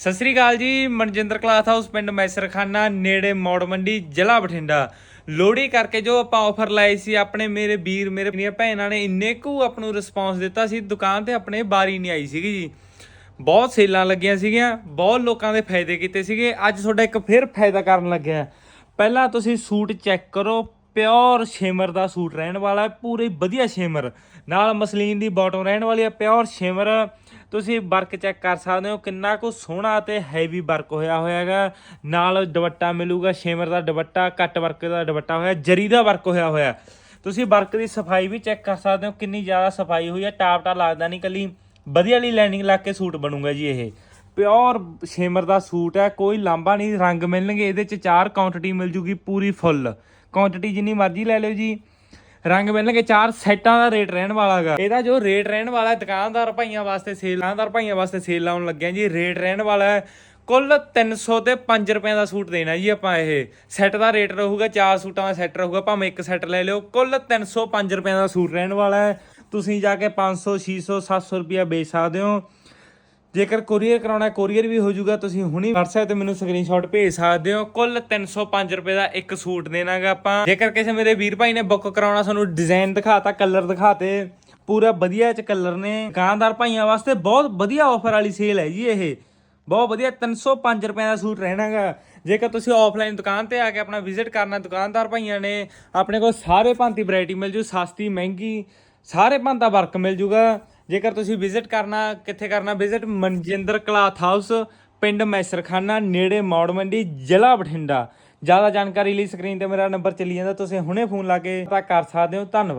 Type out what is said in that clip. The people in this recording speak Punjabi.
ਸਤਿ ਸ੍ਰੀ ਅਕਾਲ ਜੀ, ਮਨਜਿੰਦਰ ਕਲਾਥ ਹਾਊਸ, ਪਿੰਡ ਮੈਸਰਖਾਨਾ, ਨੇੜੇ ਮੌੜ ਮੰਡੀ, ਜ਼ਿਲ੍ਹਾ ਬਠਿੰਡਾ। ਲੋਹੜੀ ਕਰਕੇ ਜੋ ਆਪਾਂ ਆਫਰ ਲਾਏ ਸੀ, ਆਪਣੇ ਮੇਰੇ ਵੀਰ, ਮੇਰੇ ਮੇਰੀਆਂ ਭੈਣਾਂ ਨੇ ਇੰਨੇ ਕੁ ਆਪ ਨੂੰ ਰਿਸਪੌਂਸ ਦਿੱਤਾ ਸੀ, ਦੁਕਾਨ ਤੇ ਆਪਣੇ ਬਾਰੀ ਨਹੀਂ ਆਈ ਸੀਗੀ ਜੀ। ਬਹੁਤ ਸੇਲਾਂ ਲੱਗੀਆਂ ਸੀਗੀਆਂ, ਬਹੁਤ ਲੋਕਾਂ ਦੇ ਫਾਇਦੇ ਕੀਤੇ ਸੀਗੇ। ਅੱਜ ਤੁਹਾਡਾ ਇੱਕ ਫਿਰ ਫਾਇਦਾ ਕਰਨ ਲੱਗਿਆ ਪਹਿਲਾਂ ਤੁਸੀਂ ਸੂਟ ਚੈੱਕ ਕਰੋ, ਪਿਓਰ ਸ਼ਿਮਰ ਦਾ ਸੂਟ ਰਹਿਣ ਵਾਲਾ ਹੈ, ਪੂਰੀ ਵਧੀਆ ਸ਼ਿਮਰ। ਨਾਲ ਮਸਲੀਨ ਦੀ ਬਾਟਮ ਰਹਿਣ ਵਾਲੀ ਹੈ, ਪਿਓਰ ਸ਼ੇਮਰ। ਤੁਸੀਂ ਵਰਕ ਚੈੱਕ ਕਰ ਸਕਦੇ ਹੋ ਕਿੰਨਾ ਕੁ ਸੋਹਣਾ ਤੇ ਹੈਵੀ ਵਰਕ ਹੋਇਆ ਹੋਇਆ ਹੈਗਾ ਨਾਲ ਦੁਪੱਟਾ ਮਿਲੂਗਾ ਸ਼ੇਮਰ ਦਾ ਦੁਪੱਟਾ, ਕੱਟ ਵਰਕ ਦਾ ਦੁਪੱਟਾ ਹੋਇਆ, ਜਰੀ ਦਾ ਵਰਕ ਹੋਇਆ ਹੋਇਆ। ਤੁਸੀਂ ਵਰਕ ਦੀ ਸਫ਼ਾਈ ਵੀ ਚੈੱਕ ਕਰ ਸਕਦੇ ਹੋ, ਕਿੰਨੀ ਜ਼ਿਆਦਾ ਸਫ਼ਾਈ ਹੋਈ ਹੈ ਟਾਪ ਟਾ ਲੱਗਦਾ ਨਹੀਂ, ਕੱਲੀ ਵਧੀਆ ਲਈ ਲਾਈਨਿੰਗ ਲਾ ਕੇ ਸੂਟ ਬਣੂਗਾ ਜੀ ਇਹ। ਪਿਓਰ ਸ਼ੇਮਰ ਦਾ ਸੂਟ ਹੈ, ਕੋਈ ਲਾਂਬਾ ਨਹੀਂ, ਰੰਗ ਮਿਲਣਗੇ, ਇਹਦੇ ਚ ਚਾਰ ਕੁਆਂਟੀਟੀ ਮਿਲ ਜੂਗੀ ਪੂਰੀ ਫੁੱਲ ਕੁਆਂਟੀਟੀ ਜਿੰਨੀ ਮਰਜ਼ੀ ਲੈ ਲਿਓ ਜੀ। ਰੰਗ ਮਿਲਣਗੇ ਚਾਰ ਸੈਟਾਂ ਦਾ ਰੇਟ ਰਹਿਣ ਵਾਲਾਗਾ। ਇਹਦਾ ਜੋ ਰੇਟ ਰਹਿਣ ਵਾਲਾ ਦੁਕਾਨਦਾਰ ਭਾਈਆਂ ਵਾਸਤੇ ਸੇਲ ਦੁਕਾਨਦਾਰ ਭਾਈਆਂ ਵਾਸਤੇ ਸੇਲ ਲਾਉਣ ਲੱਗਿਆ ਜੀ। ਰੇਟ ਰਹਿਣ ਵਾਲਾ ਹੈ, ਕੁੱਲ 300 ਤੇ 5 ਰੁਪਏ ਦਾ ਸੂਟ ਦੇਣਾ ਜੀ ਆਪਾਂ ਇਹ। ਸੈੱਟ ਦਾ ਰੇਟ ਰਹੂਗਾ, ਚਾਰ ਸੂਟਾਂ ਦਾ ਸੈੱਟ ਰਹੂਗਾ, ਭਾਵੇਂ ਇੱਕ ਸੈੱਟ ਲੈ ਲਿਓ। ਕੁੱਲ 305 ਰੁਪਏ ਦਾ ਸੂਟ ਰਹਿਣ ਵਾਲਾ ਹੈ। ਤੁਸੀਂ ਜਾ ਕੇ 500 600 700 ਰੁਪਿਆ ਵੇਚ ਸਕਦੇ ਹੋ। ਜੇਕਰ ਕੋਰੀਅਰ ਕਰਾਉਣਾ ਕੋਰੀਅਰ ਵੀ ਹੋ ਜਾਊਗਾ, ਤੁਸੀਂ ਹੁਣੀ WhatsApp ਤੇ ਮੈਨੂੰ ਸਕਰੀਨਸ਼ਾਟ ਭੇਜ ਸਕਦੇ ਹੋ। ਕੁੱਲ 305 ਰੁਪਏ ਦਾ ਇੱਕ ਸੂਟ ਦੇਣਾਗਾ ਆਪਾਂ। ਜੇਕਰ ਕਿਸੇ ਮੇਰੇ ਵੀਰ ਭਾਈ ਨੇ ਬੁੱਕ ਕਰਾਉਣਾ, ਸਾਨੂੰ ਡਿਜ਼ਾਈਨ ਦਿਖਾਤਾ ਕਲਰ ਦਿਖਾਤੇ, ਪੂਰਾ ਵਧੀਆ ਚ ਕਲਰ ਨੇ। ਦੁਕਾਨਦਾਰ ਭਾਈਆਂ ਵਾਸਤੇ ਬਹੁਤ ਵਧੀਆ ਆਫਰ ਵਾਲੀ ਸੇਲ ਹੈ ਜੀ ਇਹ। ਬਹੁਤ ਵਧੀਆ 305 ਰੁਪਏ ਦਾ ਸੂਟ ਰਹਿਣਾਗਾ। ਜੇਕਰ ਤੁਸੀਂ ਆਫਲਾਈਨ ਦੁਕਾਨ ਤੇ ਆ ਕੇ ਆਪਣਾ ਵਿਜ਼ਿਟ ਕਰਨਾ ਦੁਕਾਨਦਾਰ ਭਾਈਆਂ ਨੇ, ਆਪਣੇ ਕੋਲ ਸਾਰੇ ਭਾਂਤੀ ਵੈਰਾਈਟੀ ਮਿਲ ਜੂ, ਸਸਤੀ, ਮਹਿੰਗੀ, ਸਾਰੇ ਭਾਂਤਾ ਵਰਕ ਮਿਲ ਜੂਗਾ। ਜੇਕਰ ਤੁਸੀਂ ਵਿਜ਼ਿਟ ਕਰਨਾ, ਕਿੱਥੇ ਕਰਨਾ ਵਿਜ਼ਿਟ ਮਨਜਿੰਦਰ ਕਲਾਥ ਹਾਊਸ ਪਿੰਡ ਮੈਸਰਖਾਨਾ, ਨੇੜੇ ਮੌੜ ਮੰਡੀ, ਜ਼ਿਲ੍ਹਾ ਬਠਿੰਡਾ। ਜ਼ਿਆਦਾ ਜਾਣਕਾਰੀ ਲਈ ਸਕਰੀਨ ਤੇ ਮੇਰਾ ਨੰਬਰ ਚੱਲੀ ਜਾਂਦਾ, ਤੁਸੀਂ ਹੁਣੇ ਫੋਨ ਲਾ ਕੇ ਪਤਾ ਕਰ ਸਕਦੇ ਹੋ। ਧੰਨਵਾਦ।